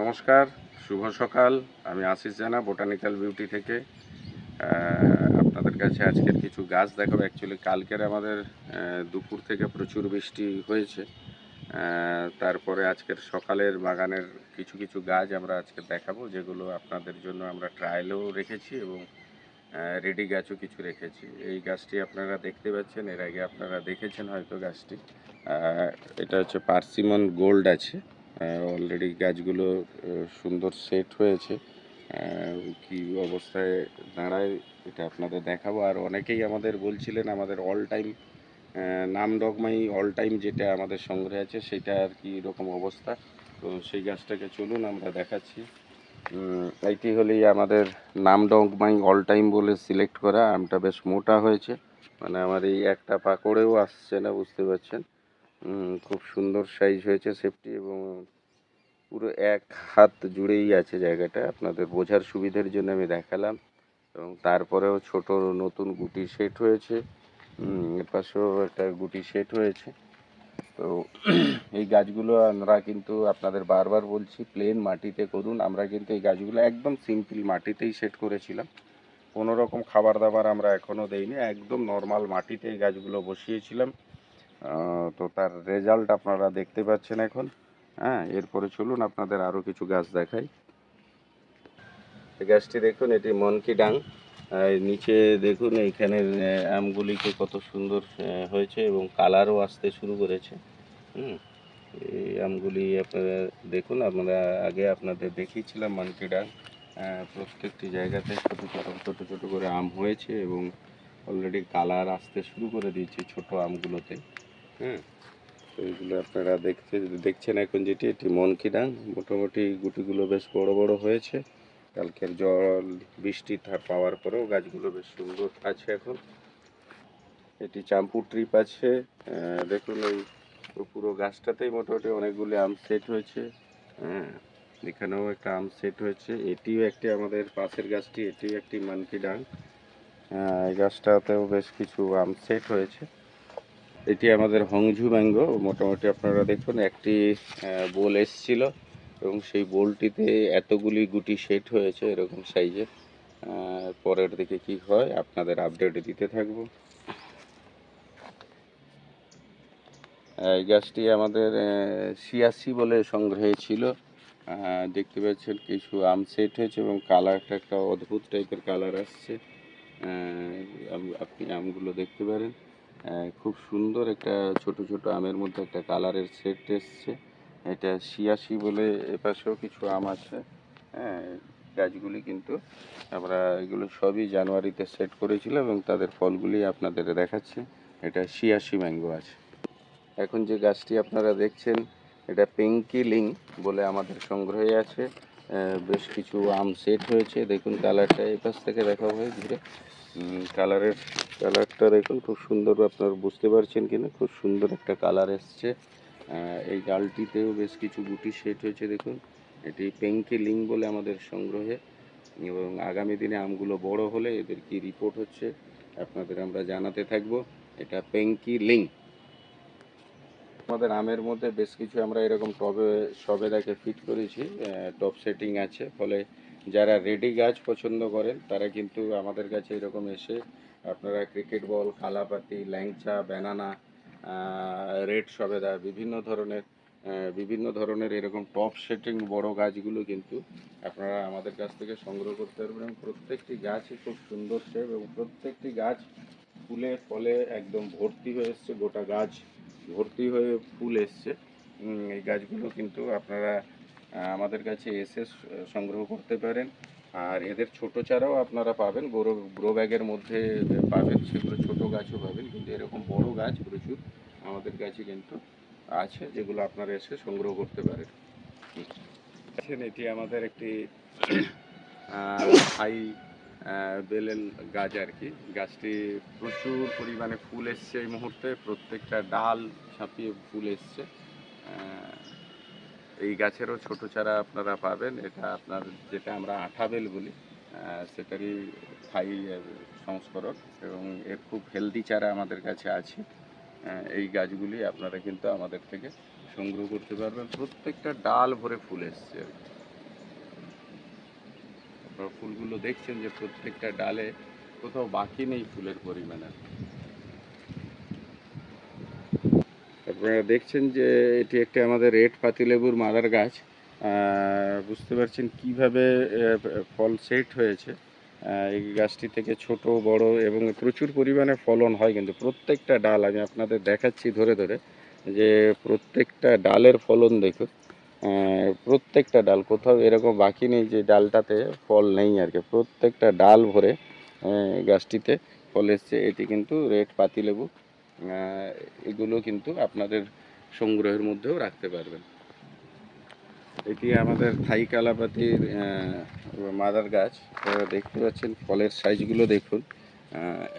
নমস্কার, শুভ সকাল। আমি আশিস জানা, বোটানিক্যাল বিউটি থেকে। আপনাদের কাছে আজকের কিছু গাছ দেখাবো। অ্যাকচুয়ালি কালকের আমাদের দুপুর থেকে প্রচুর বৃষ্টি হয়েছে। তারপরে আজকের সকালের বাগানের কিছু কিছু গাছ আমরা আজকে দেখাবো, যেগুলো আপনাদের জন্য আমরা ট্রায়ালেও রেখেছি এবং রেডি গাছও কিছু রেখেছি। এই গাছটি আপনারা দেখতে পাচ্ছেন, এর আগে আপনারা দেখেছেন হয়তো গাছটি। এটা হচ্ছে পার্সিমন গোল্ড আছে। অলরেডি গাছগুলো সুন্দর সেট হয়েছে। কি অবস্থায় দাঁড়ায়, এটা আপনাদের দেখাবো। আর অনেকেই আমাদের বলছিলেন, আমাদের অল টাইম নাম ডগমাই অল টাইম যেটা আমাদের সংগ্রহে আছে, সেটা আর কি রকম অবস্থা। তো সেই গাছটাকে চলুন, আমরা দেখাচ্ছি। এইটি হলেই আমাদের নাম ডগমাই অল টাইম বলে সিলেক্ট করা। আমটা বেশ মোটা হয়েছে। মানে আমার এই একটা পাকড়েও আসছে না, বুঝতে পারছেন? খুব সুন্দর সাইজ হয়েছে সেফটি এবং পুরো এক হাত জুড়েই আছে জায়গাটা। আপনাদের বোঝার সুবিধার জন্য আমি দেখালাম এবং তারপরেও ছোট নতুন গুটি সেট হয়েছে। এর একটা গুটি সেট হয়েছে। তো এই গাছগুলো আমরা কিন্তু আপনাদের বারবার বলছি প্লেন মাটিতে করুন। আমরা কিন্তু এই গাছগুলো একদম সিম্পল মাটিতেই সেট করেছিলাম। কোনো রকম খাবার দাবার আমরা এখনও দেইনি। একদম নর্মাল মাটিতে এই গাছগুলো বসিয়েছিলাম। তো তার রেজাল্ট আপনারা দেখতে পাচ্ছেন এখন। হ্যাঁ এরপরে চলুন আপনাদের আরও কিছু গাছ দেখাই। গাছটি দেখুন, এটি মনকি ডাং নিচে দেখুন এইখানের আমগুলিকে কত সুন্দর হয়েছে এবং কালারও আসতে শুরু করেছে। হুম, এই আমগুলি আপনারা দেখুন, আমরা আগে আপনাদের দেখিয়েছিলাম মনকি ডাং প্রত্যেকটি জায়গাতে ছোটো ছোটো ছোটো ছোটো করে আম হয়েছে এবং অলরেডি কালার আসতে শুরু করে দিয়েছে ছোট আমগুলোতে। তো এইগুলো আপনারা দেখতে, দেখছেন এখন যেটি, এটি মনকি ডাং মোটামুটি গুটিগুলো বেশ বড় বড় হয়েছে। কালকের জল, বৃষ্টি পাওয়ার পরেও গাছগুলো বেশ সুন্দর আছে এখন। এটি চাম্পুর ট্রিপ আছে। দেখুন এই পুরো গাছটাতেই মোটামুটি অনেকগুলি আম সেট হয়েছে। হ্যাঁ এখানেও একটা আম সেট হয়েছে। এটিও একটি আমাদের পাশের গাছটি, এটিও একটি মানকি ডাং এই গাছটাতেও বেশ কিছু আম সেট হয়েছে। এটি আমাদের হংঝু ম্যাঙ্গো। মোটামুটি আপনারা দেখুন, একটি বোল এসছিল এবং সেই বোলটিতে এতগুলি গুটি সেট হয়েছে এরকম সাইজের পরের দিকে কি হয়, আপনাদের আপডেট দিতে থাকব। এই গাছটি আমাদের সিয়াসি বলে সংগ্রহে ছিল। দেখতে পাচ্ছেন কিছু আম সেট হয়েছে এবং কালারটা একটা অদ্ভুত টাইপের কালার আসছে। আপনি আমগুলো দেখতে পারেন। খুব সুন্দর একটা ছোট ছোট আমের মধ্যে একটা কালারের সেট এসছে। এটা সিয়াসি বলে এপাশেও কিছু আম আছে। হ্যাঁ গাছগুলি কিন্তু আমরা এগুলো সবই জানুয়ারিতে সেট করেছিলাম এবং তাদের ফলগুলি আপনাদের দেখাচ্ছি। এটা শিয়াশি ম্যাঙ্গো আছে। এখন যে গাছটি আপনারা দেখছেন, এটা পেঙ্কি লিং বলে আমাদের সংগ্রহে আছে। বেশ কিছু আম সেট হয়েছে। দেখুন কালারটা এপাশ থেকে দেখা হয় ঘুরে। কালারের কালারটা দেখুন, খুব সুন্দর আপনারা বুঝতে পারছেন কিনা, খুব সুন্দর একটা কালার এসছে। এই ডালটিতেও বেশ কিছু গুটি সেট হয়েছে, দেখুন। এটি পেঙ্কি লিং বলে আমাদের সংগ্রহে, এবং আগামী দিনে আমগুলো বড় হলে এদের কি রিপোর্ট হচ্ছে, আপনাদের আমরা জানাতে থাকব। এটা পেঙ্কি লিং আমাদের আমের মধ্যে বেশ কিছু আমরা এরকম টবে সবেদাকে ফিট করেছি টপ সেটিং আছে, ফলে যারা রেডি গাছ পছন্দ করেন, তারা কিন্তু আমাদের কাছে এরকম এসে আপনারা ক্রিকেট বল, কালাপাতি, ল্যাংচা, ব্যানানা রেড সবেদা, বিভিন্ন ধরনের বিভিন্ন ধরনের এরকম টপ সেটিং বড় গাছগুলো কিন্তু আপনারা আমাদের কাছ থেকে সংগ্রহ করতে পারবেন এবং প্রত্যেকটি গাছই খুব সুন্দর শেপ এবং প্রত্যেকটি গাছ ফুলে ফলে একদম ভর্তি হয়ে এসছে, গোটা গাছ ভর্তি হয়ে ফুল এসছে। এই গাছগুলো কিন্তু আপনারা আমাদের কাছে এসে সংগ্রহ করতে পারেন। আর এদের ছোট চারাও আপনারা পাবেন। গ্রো গ্রো ব্যাগের মধ্যে পাবেন, সেগুলো ছোট গাছও পাবেন, কিন্তু এরকম বড় গাছ প্রচুর আমাদের কাছে কিন্তু আছে, যেগুলো আপনারা এসে সংগ্রহ করতে পারেন। এটি আমাদের একটি হাই বেলেন গাছ আর কি। গাছটি প্রচুর পরিমাণে ফুল এসছে এই মুহূর্তে। প্রত্যেকটা ডাল ছাপিয়ে ফুল এসছে। এই গাছেরও ছোট চারা আপনারা পাবেন। এটা আপনার যেটা আমরা আঠাবেল বলি সেটারই হাই সংস্করণ এবং এর খুব হেলদি চারা আমাদের কাছে আছে। এই গাছগুলি আপনারা কিন্তু আমাদের থেকে সংগ্রহ করতে পারবেন। প্রত্যেকটা ডাল ভরে ফুল এসছে আপনারা ফুলগুলো দেখছেন যে প্রত্যেকটা ডালে কোথাও বাকি নেই ফুলের পরিমাণে আপনারা দেখছেন যে এটি একটি আমাদের রেড পাতিলেবুর মাদার গাছ। বুঝতে পারছেন কীভাবে ফল সেট হয়েছে। এই গাছটি থেকে ছোট, বড় এবং প্রচুর পরিমাণে ফলন হয় কিন্তু প্রত্যেকটা ডাল আমি আপনাদের দেখাচ্ছি ধরে ধরে যে প্রত্যেকটা ডালের ফলন দেখুন। প্রত্যেকটা ডাল, কোথাও এরকম বাকি নেই যে ডালটাতে ফল নেই আর কি। প্রত্যেকটা ডাল ভরে গাছটিতে ফল এসছে। এটি কিন্তু রেড পাতিলেবু। এগুলো কিন্তু আপনাদের সংগ্রহের মধ্যেও রাখতে পারবেন। এটি আমাদের থাই কালাপাতির মাদার গাছ। দেখতে পাচ্ছেন, ফলের সাইজগুলো দেখুন।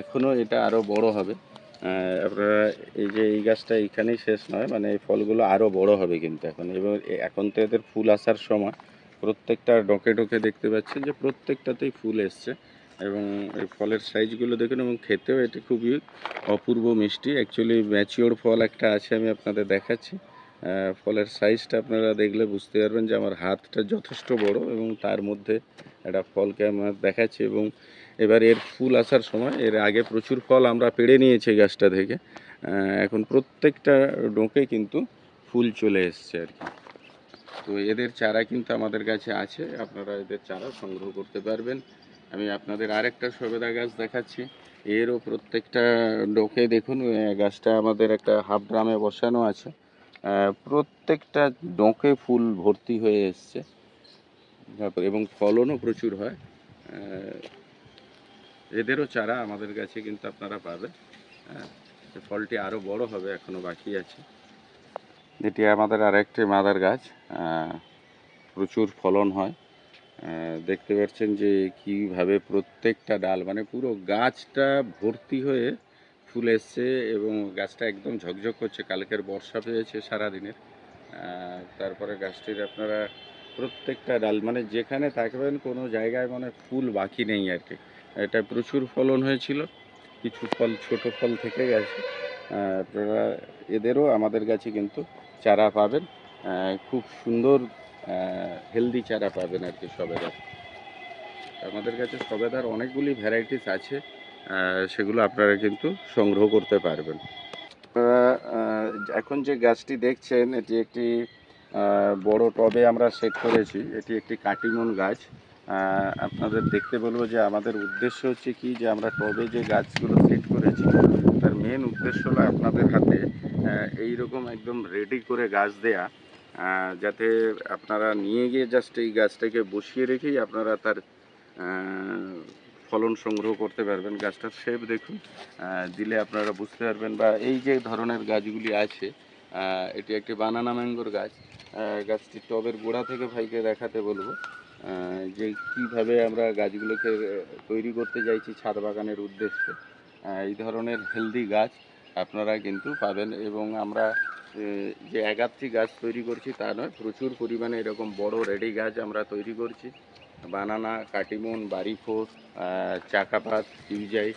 এখনও এটা আরও বড় হবে। আপনারা এই যে এই গাছটা এখানেই শেষ নয় মানে এই ফলগুলো আরও বড় হবে কিন্তু এখন। এবং এখন তো এদের ফুল আসার সময় প্রত্যেকটা ডকে ডকে দেখতে পাচ্ছেন যে প্রত্যেকটাতেই ফুল এসছে। এবং এই ফলের সাইজগুলো দেখুন এবং খেতেও এটি খুবই অপূর্ব মিষ্টি। অ্যাকচুয়ালি ম্যাচিওর ফল একটা আছে, আমি আপনাদের দেখাচ্ছি। ফলের সাইজটা আপনারা দেখলে বুঝতে পারবেন যে আমার হাতটা যথেষ্ট বড় এবং তার মধ্যে একটা ফলকে আমার দেখাচ্ছি এবং এবার এর ফুল আসার সময়, এর আগে প্রচুর ফল আমরা পেড়ে নিয়েছি গাছটা থেকে। এখন প্রত্যেকটা ডোকে কিন্তু ফুল চলে এসছে আর কি। তো এদের চারা কিন্তু আমাদের কাছে আছে, আপনারা এদের চারা সংগ্রহ করতে পারবেন। আমি আপনাদের আরেকটা সবেদা গাছ দেখাচ্ছি। এরও প্রত্যেকটা ডোকে দেখুন গাছটা আমাদের একটা হাফ ড্রামে বসানো আছে। প্রত্যেকটা ডোকে ফুল ভর্তি হয়ে এসছে। তারপর, এবং ফলনও প্রচুর হয়। এদেরও চারা আমাদের কাছে কিন্তু আপনারা পাবেন। ফলটি আরও বড় হবে, এখনও বাকি আছে। যেটি আমাদের আরেকটি মাদার গাছ। প্রচুর ফলন হয়। দেখতে পাচ্ছেন যে কীভাবে প্রত্যেকটা ডাল মানে পুরো গাছটা ভর্তি হয়ে ফুল এসছে এবং গাছটা একদম ঝকঝক করছে। কালকের বর্ষা পেয়েছে সারাদিনের। তারপরে গাছটির আপনারা প্রত্যেকটা ডাল মানে যেখানে থাকবেন কোনো জায়গায় মানে ফুল বাকি নেই আর কি। এটা প্রচুর ফলন হয়েছিল, কিছু ফল ছোট ফল থেকে গেছে। আপনারা এদেরও আমাদের কাছে কিন্তু চারা পাবেন। খুব সুন্দর হেলদি চারা পাবেন আর কি সবেদার আমাদের কাছে সবেদার অনেকগুলি ভ্যারাইটিস আছে সেগুলো আপনারা কিন্তু সংগ্রহ করতে পারবেন। আপনারা এখন যে গাছটি দেখছেন, এটি একটি বড় টবে আমরা সেট করেছি। এটি একটি কাটিমন গাছ। আপনাদের দেখতে বলব যে আমাদের উদ্দেশ্য হচ্ছে কি, যে আমরা টবে যে গাছগুলো সেট করেছি, তার মেন উদ্দেশ্য হলো আপনাদের হাতে এই রকম একদম রেডি করে গাছ দেয়া। যাতে আপনারা নিয়ে গিয়ে জাস্ট এই গাছটাকে বসিয়ে রেখেই আপনারা তার ফলন সংগ্রহ করতে পারবেন। গাছটার শেপ দেখুন। দিলে আপনারা বুঝতে পারবেন। বা এই যে ধরনের গাছগুলি আছে এটি একটি বানানা ম্যাঙ্গোর গাছ। গাছটি টবের গোড়া থেকে ভাইকে দেখাতে বলব। যে কীভাবে আমরা গাছগুলোকে তৈরি করতে চাইছি ছাদ বাগানের উদ্দেশ্যে। এই ধরনের হেলদি গাছ। আপনারা কিন্তু পাবেন এবং আমরা যে একাত্রি গাছ তৈরি করছি তা নয় প্রচুর পরিমাণে এরকম বড় রেডি গাছ আমরা তৈরি করছি। বানানা কাটিমন বাড়িফোর চাকাপাত ইউজাই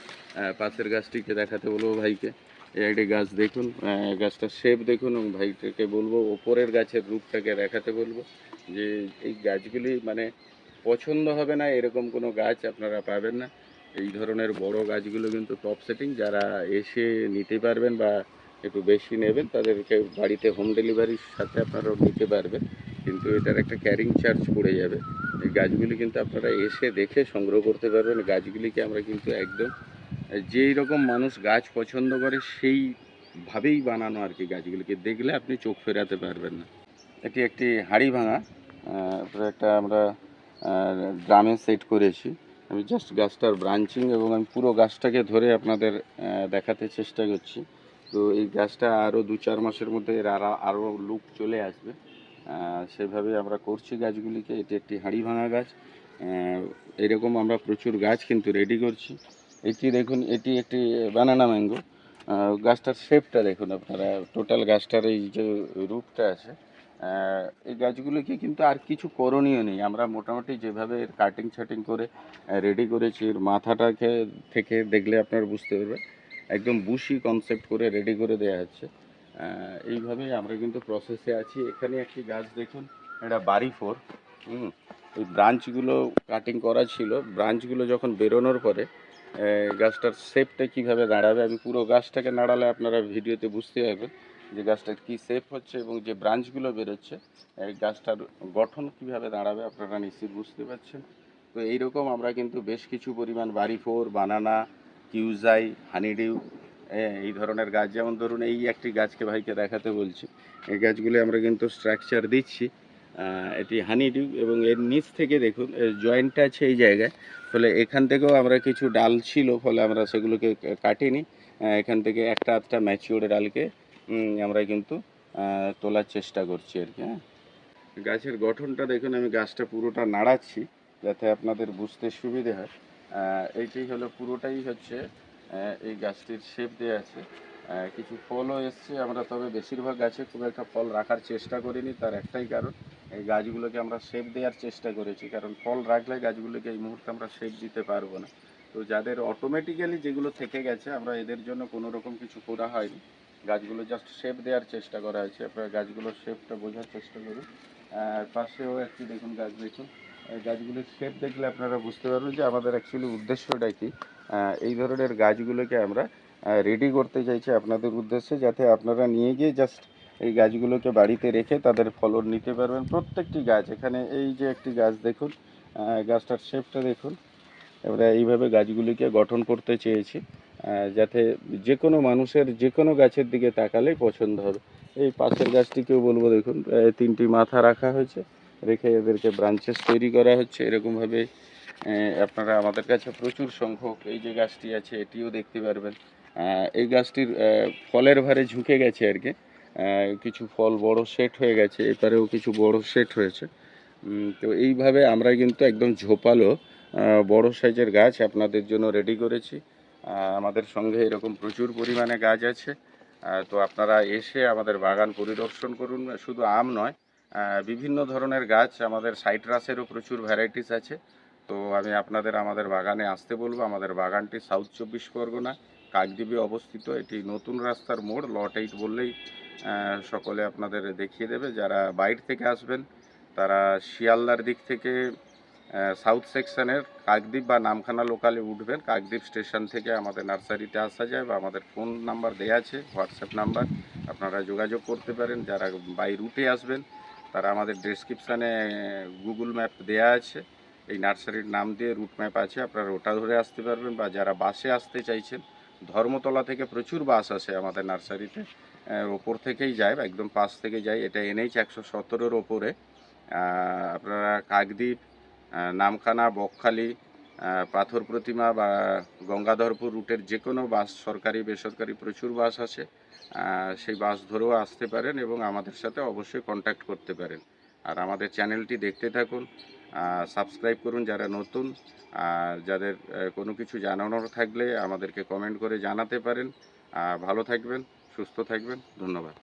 পাশের গাছটিকে দেখাতে বলব ভাইকে। একটি গাছ দেখুন আহ, গাছটার শেপ দেখুন এবং ভাইটাকে বলব ওপরের গাছের রূপটাকে দেখাতে বলব যে এই গাছগুলি মানে পছন্দ হবে না এরকম কোনো গাছ আপনারা পাবেন না। এই ধরনের বড় গাছগুলো কিন্তু টপ সেটিং যারা এসে নিতে পারবেন বা একটু বেশি নেবেন, তাদেরকে বাড়িতে হোম ডেলিভারির সাথে আপনারা নিতে পারবেন। কিন্তু এটার একটা ক্যারিং চার্জ পড়ে যাবে। এই গাছগুলি কিন্তু আপনারা এসে দেখে সংগ্রহ করতে পারবেন। গাছগুলিকে আমরা কিন্তু একদম, যেই রকম মানুষ গাছ পছন্দ করে সেইভাবেই বানানো আর কি গাছগুলিকে। দেখলে আপনি চোখ ফেরাতে পারবেন না। এটি একটি হাড়ি ভাঙা একটা আমরা ড্রামে সেট করেছি। আমি জাস্ট গাছটার ব্রাঞ্চিং এবং আমি পুরো গাছটাকে ধরে আপনাদের দেখাতে চেষ্টা করছি। তো এই গাছটা আরও দু চার মাসের মধ্যে এর আরও লুক চলে আসবে। সেভাবে আমরা করছি গাছগুলিকে। এটি একটি হাঁড়ি ভাঙা গাছ। এরকম আমরা প্রচুর গাছ কিন্তু রেডি করছি। এটি দেখুন, এটি একটি বানানা ম্যাঙ্গো গাছটার শেপটা দেখুন আপনারা। টোটাল গাছটার এই যে রূপটা আছে এই গাছগুলোকে কিন্তু আর কিছু করণীয় নেই। আমরা মোটামুটি যেভাবে এর কাটিং ছাটিং করে রেডি করেছি, এর মাথাটাকে থেকে দেখলে আপনারা বুঝতে পারবেন। একদম বুশি কনসেপ্ট করে রেডি করে দেওয়া হচ্ছে। এইভাবেই আমরা কিন্তু প্রসেসে আছি। এখানে একটি গাছ দেখুন, এটা বাড়ি ফোর। হুম ওই ব্রাঞ্চগুলো কাটিং করা ছিল। ব্রাঞ্চগুলো যখন বেরোনোর পরে গাছটার শেপটা কীভাবে দাঁড়াবে, আমি পুরো গাছটাকে নাড়ালে আপনারা ভিডিওতে বুঝতে পারবেন। যে গাছটার কী সেফ হচ্ছে এবং যে ব্রাঞ্চগুলো বেরোচ্ছে, এই গাছটার গঠন কীভাবে দাঁড়াবে আপনারা নিশ্চিত বুঝতে পারছেন। তো এইরকম আমরা কিন্তু বেশ কিছু পরিমাণ বাড়ি ফোর, বানানা, কিউজাই, হানিডিউ এই ধরনের গাছ। যেমন ধরুন এই একটি গাছকে ভাইকে দেখাতে বলছি। এই গাছগুলো আমরা কিন্তু স্ট্রাকচার দিচ্ছি এটি হানিডিউ এবং এর নিচ থেকে দেখুন জয়েন্টটা আছে এই জায়গায়। ফলে এখান থেকেও আমরা কিছু ডাল ছিল, ফলে আমরা সেগুলোকে কাটিনি। এখান থেকে একটা আধটা ম্যাচিওর ডালকে আমরা কিন্তু তোলার চেষ্টা করছি আর কি হ্যাঁ। গাছের গঠনটা দেখুন, আমি গাছটা পুরোটা নাড়াচ্ছি যাতে আপনাদের বুঝতে সুবিধে হয়। এইটাই হলো, পুরোটাই হচ্ছে এই গাছটির শেপ দেওয়া আছে। কিছু ফলও এসছে, আমরা তবে বেশিরভাগ গাছে খুব একটা ফল রাখার চেষ্টা করিনি, তার একটাই কারণ, এই গাছগুলোকে আমরা শেপ দেওয়ার চেষ্টা করেছি, কারণ ফল রাখলে গাছগুলোকে এই মুহূর্তে আমরা শেপ দিতে পারব না। তো যাদের অটোমেটিক্যালি যেগুলো থেকে গেছে, আমরা এদের জন্য কোনো রকম কিছু করা হয়নি। গাছগুলো জাস্ট শেপ দেওয়ার চেষ্টা করা হয়েছে। আপনারা গাছগুলোর শেপটা বোঝার চেষ্টা করুন। আর পাশেও একটি দেখুন গাছ দেখুন। গাছগুলোর শেপ দেখলে আপনারা বুঝতে পারবেন যে আমাদের অ্যাকচুয়ালি উদ্দেশ্যটা কি। এই ধরনের গাছগুলোকে আমরা রেডি করতে চাইছি আপনাদের উদ্দেশ্যে যাতে আপনারা নিয়ে গিয়ে জাস্ট এই গাছগুলোকে বাড়িতে রেখে তাদের ফলন নিতে পারবেন। প্রত্যেকটি গাছ, এখানে এই যে একটি গাছ দেখুন গাছটার শেপটা দেখুন। আমরা এইভাবে গাছগুলিকে গঠন করতে চেয়েছি। যাতে যে কোনো মানুষের যে কোনো গাছের দিকে তাকালেই পছন্দ হবে। এই পাশের গাছটিকেও বলব দেখুন তিনটি মাথা রাখা হয়েছে, রেখে এদেরকে ব্রাঞ্চেস তৈরি করা হচ্ছে। এরকমভাবে আপনারা আমাদের কাছে প্রচুর সংখ্যক এই যে গাছটি আছে, এটিও দেখতে পারবেন। এই গাছটির ফলের ভারে ঝুঁকে গেছে আর কি। কিছু ফল বড় সেট হয়ে গেছে, এপারেও কিছু বড় সেট হয়েছে। তো এইভাবে আমরা কিন্তু একদম ঝোপালো বড় সাইজের গাছ আপনাদের জন্য রেডি করেছি। আমাদের সঙ্গে এরকম প্রচুর পরিমাণে গাছ আছে। তো আপনারা এসে আমাদের বাগান পরিদর্শন করুন। শুধু আম নয় বিভিন্ন ধরনের গাছ আমাদের সাইট্রাসেরও প্রচুর ভ্যারাইটিস আছে। তো আমি আপনাদের আমাদের বাগানে আসতে বলব। আমাদের বাগানটি সাউথ চব্বিশ পরগনা, কাকদ্বীপে অবস্থিত। এটি নতুন রাস্তার মোড় লট এইট বললেই সকলে আপনাদের দেখিয়ে দেবে। যারা বাইরে থেকে আসবেন, তারা শিয়ালদার দিক থেকে সাউথ সেকশনের কাকদ্বীপ বা নামখানা লোকালে উঠবেন। কাকদ্বীপ স্টেশন থেকে আমাদের নার্সারিতে আসা যায় বা আমাদের ফোন নাম্বার দেওয়া আছে হোয়াটসঅ্যাপ নাম্বার আপনারা যোগাযোগ করতে পারেন, যারা বাই রুটে আসবেন, তারা আমাদের ডেসক্রিপশানে গুগল ম্যাপ দেয়া আছে। এই নার্সারির নাম দিয়ে রুট ম্যাপ আছে, আপনারা ওটা ধরে আসতে পারবেন বা যারা বাসে আসতে চাইছেন, ধর্মতলা থেকে প্রচুর বাস আসে আমাদের নার্সারিতে ওপর থেকেই যায়, একদম পাশ থেকে যায়। এটা এনএইচ একশো সতেরোর ওপরে। আপনারা কাকদ্বীপ নামখানা, বকখালি পাথর প্রতিমা বা গঙ্গাধরপুর রুটের যে কোনো বাস, সরকারি, বেসরকারি প্রচুর বাস আছে। সেই বাস ধরেও আসতে পারেন এবং আমাদের সাথে অবশ্যই কন্ট্যাক্ট করতে পারেন। আর আমাদের চ্যানেলটি দেখতে থাকুন সাবস্ক্রাইব করুন যারা নতুন, আর যাদের কোনো কিছু জানানোর থাকলে আমাদেরকে কমেন্ট করে জানাতে পারেন। ভালো থাকবেন, সুস্থ থাকবেন, ধন্যবাদ।